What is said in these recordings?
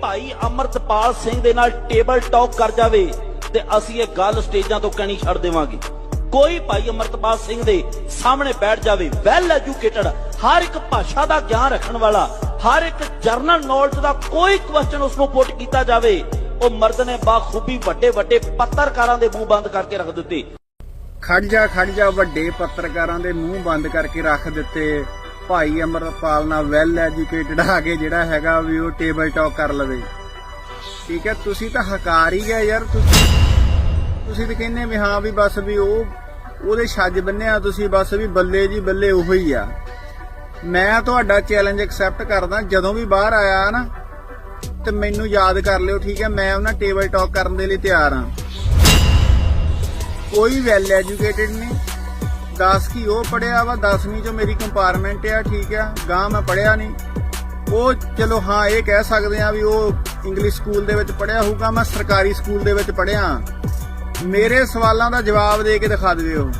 ਭਾਈ ਅਮਰਤਪਾਲ ਸਿੰਘ ਦੇ ਨਾਲ table talk ਕਰ ਜਾਵੇ ਤੇ ਅਸੀਂ ਇਹ ਗੱਲ ਸਟੇਜਾਂ ਤੋਂ ਕਹਿਣੀ ਛੱਡ ਦੇਵਾਂਗੇ। ਕੋਈ ਭਾਈ ਅਮਰਤਪਾਲ ਸਿੰਘ ਦੇ ਸਾਹਮਣੇ ਬੈਠ ਜਾਵੇ ਵੈਲ ਐਜੂਕੇਟਡ ਹਰ ਇੱਕ ਭਾਸ਼ਾ ਦਾ ਗਿਆਨ ਰੱਖਣ ਵਾਲਾ, ਹਰ ਇੱਕ ਜਰਨਲ ਨੌਲੇਜ ਦਾ ਕੋਈ ਕੁਐਸਚਨ ਉਸ ਨੂੰ ਪੁੱਟ ਕੀਤਾ ਜਾਵੇ, ਉਹ ਮਰਦ ਨੇ ਬਾਖੂਬੀ ਵੱਡੇ ਵੱਡੇ ਪੱਤਰਕਾਰਾਂ ਦੇ ਮੂੰਹ ਬੰਦ ਕਰਕੇ ਰੱਖ ਦਿੱਤੇ। ਖੜ ਜਾ ਖੜ ਜਾ ਵੱਡੇ ਪੱਤਰਕਾਰਾਂ ਦੇ ਮੂੰਹ ਬੰਦ ਕਰਕੇ ਰੱਖ ਦਿੱਤੇ। ਭਾਈ ਅਮਰਪਾਲ ਨਾਲ ਵੈਲ ਐਜੂਕੇਟਡ ਆ ਕੇ ਜਿਹੜਾ ਹੈਗਾ ਵੀ ਉਹ ਟੇਬਲ ਟਾਕ ਕਰ ਲਵੇ। ਠੀਕ ਹੈ, ਤੁਸੀਂ ਤਾਂ ਹਕਾਰ ਹੀ ਗਏ ਯਾਰ, ਤੁਸੀਂ ਤੁਸੀਂ ਤਾਂ ਕਹਿੰਦੇ ਵੀ ਹਾਂ ਵੀ ਬਸ ਵੀ ਉਹ ਉਹਦੇ ਛੱਜ ਬੰਨਿਆ ਤੁਸੀਂ, ਬਸ ਵੀ ਬੱਲੇ ਜੀ ਬੱਲੇ ਉਹੋ ਹੀ ਆ। ਮੈਂ ਤੁਹਾਡਾ ਚੈਲੰਜ ਐਕਸੈਪਟ ਕਰਦਾ, ਜਦੋਂ ਵੀ ਬਾਹਰ ਆਇਆ ਨਾ, ਤੇ ਮੈਨੂੰ ਯਾਦ ਕਰ ਲਿਓ, ਠੀਕ ਹੈ, ਮੈਂ ਉਹਨਾਂ ਟੇਬਲ ਟਾਕ ਕਰਨ ਦੇ ਲਈ ਤਿਆਰ ਹਾਂ। ਕੋਈ ਵੈਲ ਐਜੂਕੇਟਡ ਨਹੀਂ। 10 ਕੀ ਉਹ ਪੜਿਆ ਵਾ 10ਵੀਂ ਚੋਂ ਮੇਰੀ ਕੰਪਾਰਟਮੈਂਟ ਆ, ਠੀਕ ਆ ਗਾਂ ਮੈਂ ਪੜਿਆ ਨਹੀਂ ਉਹ ਚਲੋ ਹਾਂ, ਇਹ ਕਹਿ ਸਕਦੇ ਆ ਵੀ ਉਹ ਇੰਗਲਿਸ਼ ਸਕੂਲ ਦੇ ਵਿੱਚ ਪੜਿਆ ਹੋਊਗਾ, ਮੈਂ ਸਰਕਾਰੀ ਸਕੂਲ ਦੇ ਵਿੱਚ ਪੜਿਆ। ਮੇਰੇ ਸਵਾਲਾਂ ਦਾ ਜਵਾਬ ਦੇ ਕੇ ਦਿਖਾ ਦੇਵੇ ਉਹ।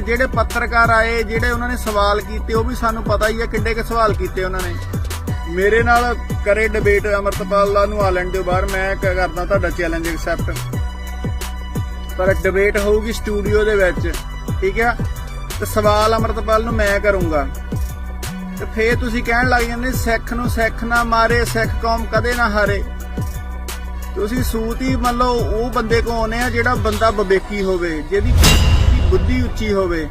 ਜਿਹੜੇ ਪੱਤਰਕਾਰ ਆਏ, ਜਿਹੜੇ ਉਹਨਾਂ ਨੇ ਸਵਾਲ ਕੀਤੇ, ਉਹ ਵੀ ਸਾਨੂੰ ਪਤਾ ਹੀ ਹੈ ਕਿੰਨੇ ਕੁ ਸਵਾਲ ਕੀਤੇ ਉਹਨਾਂ ਨੇ। ਮੇਰੇ ਨਾਲ ਕਰੇ ਡਿਬੇਟ ਅਮਰਤਪਾਲ ਦਾ ਨੂੰ ਆ ਲੈਣ ਦਿਓ ਬਾਹਰ, ਮੈਂ ਕਰਦਾ ਤੁਹਾਡਾ ਚੈਲੰਜ ਐਕਸੈਪਟ ਪਰ ਡਿਬੇਟ ਹੋਊਗੀ ਸਟੂਡੀਓ ਦੇ ਵਿੱਚ, ਠੀਕ ਹੈ ਤੇ ਸਵਾਲ ਅਮਰਤਪਾਲ ਨੂੰ ਮੈਂ ਕਰੂੰਗਾ। ਤੇ ਫੇਰ ਤੁਸੀਂ ਕਹਿਣ ਲੱਗ ਜਾਂਦੇ, ਸਿੱਖ ਨੂੰ ਸਿੱਖ ਨਾ ਮਾਰੇ, ਸਿੱਖ ਕੌਮ ਕਦੇ ਨਾ ਹਾਰੇ। ਤੁਸੀਂ ਸੂਤ ਹੀ ਮੰਨ ਲਓ, ਉਹ ਬੰਦੇ ਕੋ ਆਉਨੇ ਆ ਜਿਹੜਾ ਬੰਦਾ ਬਵੇਕੀ ਹੋਵੇ, ਜਿਹਦੀ ਬੁੱਧੀ ਉੱਚੀ ਹੋਵੇ।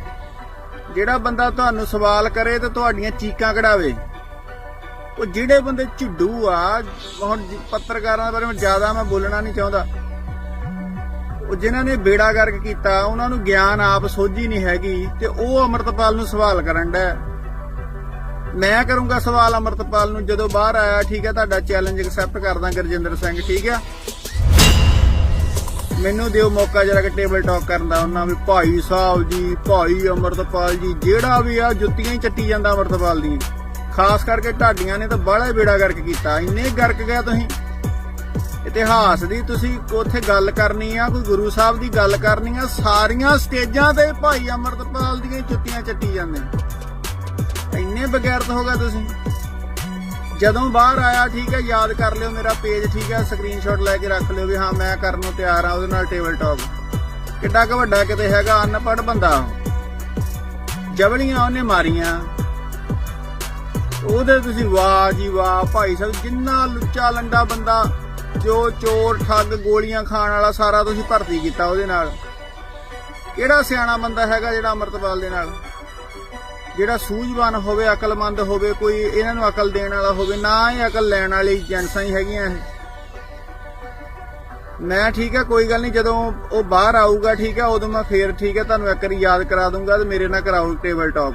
ਜਿਹੜਾ ਬੰਦਾ ਤੁਹਾਨੂੰ ਸਵਾਲ ਕਰੇ ਤੇ ਤੁਹਾਡੀਆਂ ਚੀਕਾਂ ਕਢਾਵੇ। ਉਹ ਜਿਹੜੇ ਬੰਦੇ ਝਿੱਡੂ ਆ, ਹੁਣ ਪੱਤਰਕਾਰਾਂ ਬਾਰੇ ਮੈਂ ਜ਼ਿਆਦਾ ਮੈਂ ਬੋਲਣਾ ਨਹੀਂ ਚਾਹੁੰਦਾ। ਉਹ ਜਿਨ੍ਹਾਂ ਨੇ ਬੇੜਾ ਗਰਕ ਕੀਤਾ, ਉਹਨਾਂ ਨੂੰ ਗਿਆਨ ਆਪ ਸੋਝੀ ਨਹੀਂ ਹੈਗੀ ਤੇ ਉਹ ਅਮਰਤਪਾਲ ਨੂੰ ਸਵਾਲ ਕਰਨ ਦਾ ਮੈਂ ਕਰੂੰਗਾ ਸਵਾਲ ਅਮਰਤਪਾਲ ਨੂੰ, ਜਦੋਂ ਬਾਹਰ ਆਇਆ, ਠੀਕ ਹੈ, ਤੁਹਾਡਾ ਚੈਲੰਜ ਐਕਸੈਪਟ ਕਰਦਾ ਗੁਰਜਿੰਦਰ ਸਿੰਘ, ਠੀਕ ਹੈ? ਮੈਨੂੰ ਦਿਓ ਮੌਕਾ ਜਰਾ ਕਿ ਟੇਬਲ ਟਾਕ ਕਰਨ ਦਾ, ਉਹਨਾਂ ਵੀ ਭਾਈ ਸਾਹਿਬ ਜੀ, ਭਾਈ ਅਮਰਤਪਾਲ ਜੀ, ਜਿਹੜਾ ਵੀ ਆ, ਜੁੱਤੀਆਂ ਹੀ ਚੱਟੀ ਜਾਂਦਾ ਅਮਰਤਪਾਲ ਦੀਆਂ। ਖਾਸ ਕਰਕੇ ਢਾਡੀਆਂ ਨੇ ਤਾਂ ਬਾਹਲਾ ਹੀ ਬੇੜਾ ਗਰਕ ਕੀਤਾ। ਇੰਨੇ ਗਰਕ ਗਿਆ ਤੁਸੀਂ। ਇਤਿਹਾਸ ਦੀ ਤੁਸੀਂ ਉੱਥੇ ਗੱਲ ਕਰਨੀ ਆ, ਕੋਈ ਗੁਰੂ ਸਾਹਿਬ ਦੀ ਗੱਲ ਕਰਨੀ ਆ, ਸਾਰੀਆਂ ਸਟੇਜਾਂ ਤੇ ਭਾਈ ਅਮਰਤਪਾਲ ਦੀਆਂ ਹੀ ਚੱਟੀ ਜਾਂਦੇ ਇੰਨੇ ਬਗੈਰਤ ਹੋ ਤੁਸੀਂ। ਜਦੋਂ ਬਾਹਰ ਆਇਆ, ਠੀਕ ਹੈ, ਯਾਦ ਕਰ ਲਿਓ ਮੇਰਾ ਪੇਜ ਠੀਕ ਹੈ ਸਕਰੀਨਸ਼ਾਟ ਲੈ ਕੇ ਰੱਖ ਲਿਓ ਵੀ ਹਾਂ, ਮੈਂ ਕਰਨ ਨੂੰ ਤਿਆਰ ਆ, ਉਹਦੇ ਨਾਲ ਟੇਬਲ ਟਾਕ ਕਿੱਡਾ ਕੁ ਵੱਡਾ ਕਿਤੇ ਹੈਗਾ, ਅਨਪੜ੍ਹ ਬੰਦਾ ਉਹ। ਜਵਲੀਆਂ ਉਹਨੇ ਮਾਰੀਆਂ। ਉਹਦੇ ਤੁਸੀਂ ਵਾਹ ਜੀ ਵਾਹ, ਭਾਈ ਸਾਹਿਬ, ਜਿੰਨਾ ਲੁੱਚਾ ਲੰਡਾ ਬੰਦਾ ਜੋ ਚੋਰ, ਠੱਗ, ਗੋਲੀਆਂ ਖਾਣ ਵਾਲਾ ਸਾਰਾ ਤੁਸੀਂ ਭਰਤੀ ਕੀਤਾ ਉਹਦੇ ਨਾਲ। ਕਿਹੜਾ ਸਿਆਣਾ ਬੰਦਾ ਹੈਗਾ ਜਿਹੜਾ ਅਮਰਤਪਾਲ ਦੇ ਨਾਲ? ਜਿਹੜਾ ਸੂਝਵਾਨ ਹੋਵੇ, ਅਕਲਮੰਦ ਹੋਵੇ, ਕੋਈ ਇਹਨਾਂ ਨੂੰ ਅਕਲ ਦੇਣ ਵਾਲਾ ਹੋਵੇ, ਨਾ ਇਹ ਅਕਲ ਲੈਣ ਵਾਲੀ ਜਨਸਾਂ ਹੀ ਹੈਗੀਆਂ ਮੈਂ ਠੀਕ ਹੈ ਕੋਈ ਗੱਲ ਨਹੀਂ, ਜਦੋਂ ਉਹ ਬਾਹਰ ਆਊਗਾ, ਠੀਕ ਹੈ ਉਦੋਂ ਮੈਂ ਫੇਰ ਠੀਕ ਹੈ ਤੁਹਾਨੂੰ ਇੱਕ ਵਾਰੀ ਯਾਦ ਕਰਾ ਦੂੰਗਾ ਤੇ ਮੇਰੇ ਨਾਲ ਕਰਾਓ ਟੇਬਲ ਟਾਕ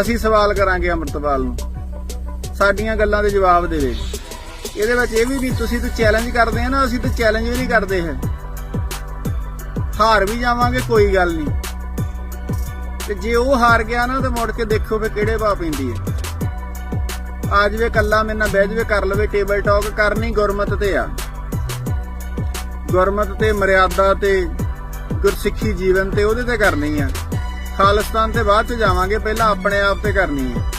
ਅਸੀਂ ਸਵਾਲ ਕਰਾਂਗੇ ਅਮਰਤਪਾਲ ਨੂੰ। ਸਾਡੀਆਂ ਗੱਲਾਂ ਦੇ ਜਵਾਬ ਦੇਵੇ। ਇਹਦੇ ਵਿੱਚ ਇਹ ਵੀ ਵੀ ਤੁਸੀਂ ਤਾਂ ਚੈਲੰਜ ਕਰਦੇ ਆ ਨਾ, ਅਸੀਂ ਤਾਂ ਚੈਲੰਜ ਵੀ ਨਹੀਂ ਕਰਦੇ ਹੈ ਹਾਰ ਵੀ ਜਾਵਾਂਗੇ, ਕੋਈ ਗੱਲ ਨਹੀਂ। ਤੇ ਜੇ ਉਹ ਹਾਰ ਗਿਆ ਨਾ, ਤਾਂ ਮੁੜ ਕੇ ਦੇਖੋ ਫੇ ਕਿਹੜੇ ਭਾ ਪੈਂਦੀ ਹੈ। ਆ ਜਵੇ ਕੱਲਾ ਮੇਰੇ ਨਾਲ ਬਹਿ ਜਵੇ, ਕਰ ਲਵੇ ਟੇਬਲ ਟਾਕ ਕਰਨੀ ਗੁਰਮਤ ਤੇ ਆ। ਗੁਰਮਤ ਤੇ, ਮਰਿਆਦਾ ਤੇ, ਗੁਰਸਿੱਖੀ ਜੀਵਨ ਤੇ ਉਹਦੇ ਤੇ ਕਰਨੀ ਆ। ਖਾਲਿਸਤਾਨ ਤੇ ਬਾਅਦ ਚ ਜਾਵਾਂਗੇ, ਪਹਿਲਾਂ ਆਪਣੇ ਆਪ ਤੇ ਕਰਨੀ ਹੈ